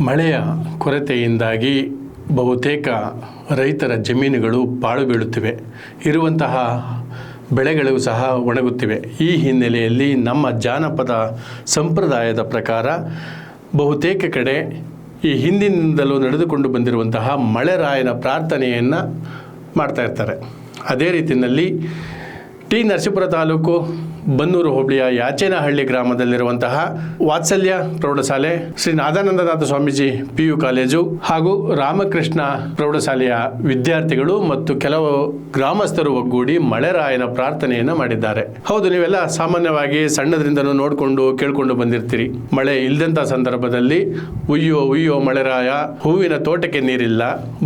ಮಳೆಯ ಕೊರತೆಯಿಂದಾಗಿ ಬಹುತೇಕ ರೈತರ ಜಮೀನುಗಳು ಪಾಳು ಬೀಳುತ್ತಿವೆ. ಇರುವಂತಹ ಬೆಳೆಗಳು ಸಹ ಒಣಗುತ್ತಿವೆ. ಈ ಹಿನ್ನೆಲೆಯಲ್ಲಿ ನಮ್ಮ ಜಾನಪದ ಸಂಪ್ರದಾಯದ ಪ್ರಕಾರ ಬಹುತೇಕ ಕಡೆ ಈ ಹಿಂದಿನಿಂದಲೂ ನಡೆದುಕೊಂಡು ಬಂದಿರುವಂತಹ ಮಳೆರಾಯನ ಪ್ರಾರ್ಥನೆಯನ್ನು ಮಾಡ್ತಾ ಇರ್ತಾರೆ. ಅದೇ ರೀತಿಯಲ್ಲಿ ಟಿ ನರಸೀಪುರ ತಾಲೂಕು ಬನ್ನೂರು ಹೋಬಳಿಯ ಯಾಚೇನಹಳ್ಳಿ ಗ್ರಾಮದಲ್ಲಿರುವಂತಹ ವಾತ್ಸಲ್ಯ ಪ್ರೌಢಶಾಲೆ Shri Nadanandanatha Swamiji P U college ಹಾಗೂ ರಾಮಕೃಷ್ಣ ಪ್ರೌಢಶಾಲೆಯ ವಿದ್ಯಾರ್ಥಿಗಳು ಮತ್ತು ಕೆಲವು ಗ್ರಾಮಸ್ಥರು ಒಗ್ಗೂಡಿ ಮಳೆರಾಯನ ಪ್ರಾರ್ಥನೆಯನ್ನು ಮಾಡಿದ್ದಾರೆ. ಹೌದು, ನೀವೆಲ್ಲ ಸಾಮಾನ್ಯವಾಗಿ ಸಣ್ಣದ್ರಿಂದನೂ ನೋಡಿಕೊಂಡು ಕೇಳ್ಕೊಂಡು ಬಂದಿರ್ತೀರಿ. ಮಳೆ ಇಲ್ಲದಂಥ ಸಂದರ್ಭದಲ್ಲಿ ಉಯ್ಯೋ ಉಯ್ಯೋ ಮಳೆರಾಯ, ಹೂವಿನ ತೋಟಕ್ಕೆ ನೀರಿಲ್ಲ,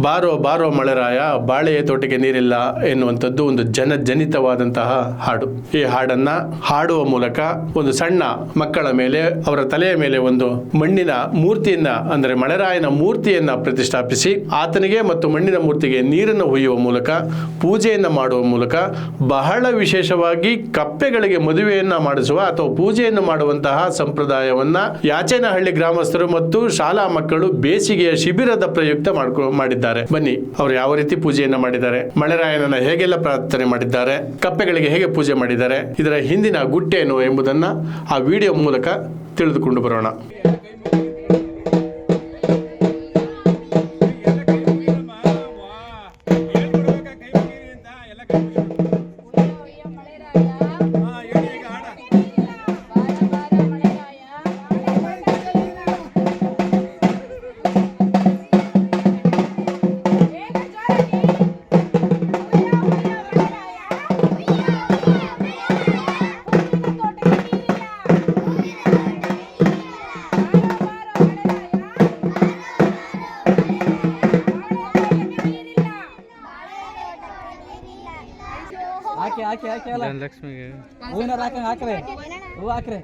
ಬಾರೋ ಬಾರೋ ಮಳೆರಾಯ, ಬಾಳೆಯ ತೋಟಕ್ಕೆ ನೀರಿಲ್ಲ ಎನ್ನುವಂಥದ್ದು ಒಂದು ಜನಜನಿತವಾದಂತಹ ಹಾಡು. ಈ ಹಾಡನ್ನ ಹಾಡುವ ಮೂಲಕ ಒಂದು ಸಣ್ಣ ಮಕ್ಕಳ ಮೇಲೆ, ಅವರ ತಲೆಯ ಮೇಲೆ ಒಂದು ಮಣ್ಣಿನ ಮೂರ್ತಿಯನ್ನ, ಅಂದರೆ ಮಳೆರಾಯನ ಮೂರ್ತಿಯನ್ನ ಪ್ರತಿಷ್ಠಾಪಿಸಿ, ಆತನಿಗೆ ಮತ್ತು ಮಣ್ಣಿನ ಮೂರ್ತಿಗೆ ನೀರನ್ನು ಹುಯ್ಯುವ ಮೂಲಕ, ಪೂಜೆಯನ್ನು ಮಾಡುವ ಮೂಲಕ ಬಹಳ ವಿಶೇಷವಾಗಿ ಕಪ್ಪೆಗಳಿಗೆ ಮದುವೆಯನ್ನ ಮಾಡಿಸುವ ಅಥವಾ ಪೂಜೆಯನ್ನು ಮಾಡುವಂತಹ ಸಂಪ್ರದಾಯವನ್ನ ಯಾಚೇನಹಳ್ಳಿ ಗ್ರಾಮಸ್ಥರು ಮತ್ತು ಶಾಲಾ ಮಕ್ಕಳು ಬೇಸಿಗೆಯ ಶಿಬಿರದ ಪ್ರಯುಕ್ತ ಮಾಡ್ಕೊ, ಮಾಡಿದ್ದಾರೆ. ಬನ್ನಿ, ಅವರು ಯಾವ ರೀತಿ ಪೂಜೆಯನ್ನ ಮಾಡಿದ್ದಾರೆ? ಮಳೆರಾಯನನ್ನ ಹೇಗೆಲ್ಲ ಪ್ರಾರ್ಥನೆ ಮಾಡಿದ್ದಾರೆ? ಕಪ್ಪೆಗಳಿಗೆ ಹೇಗೆ ಪೂಜೆ ಮಾಡಿದ್ದಾರೆ ಇದರ ಹಿಂದಿನ ಗುಟ್ಟೇನು ಎಂಬುದನ್ನು ಆ ವಿಡಿಯೋ ಮೂಲಕ ತಿಳಿದುಕೊಂಡು ಬರೋಣ. ಹಾಕಿ ಹಾಕಿ ಹಾಕಿ ಅಲ್ಲ ಧನಲಕ್ಷ್ಮಿಗೆ ಹೂವಿನ ಹಾಕಿ ಹಾಕ್ರಿ ಹೂ ಹಾಕ್ರಿ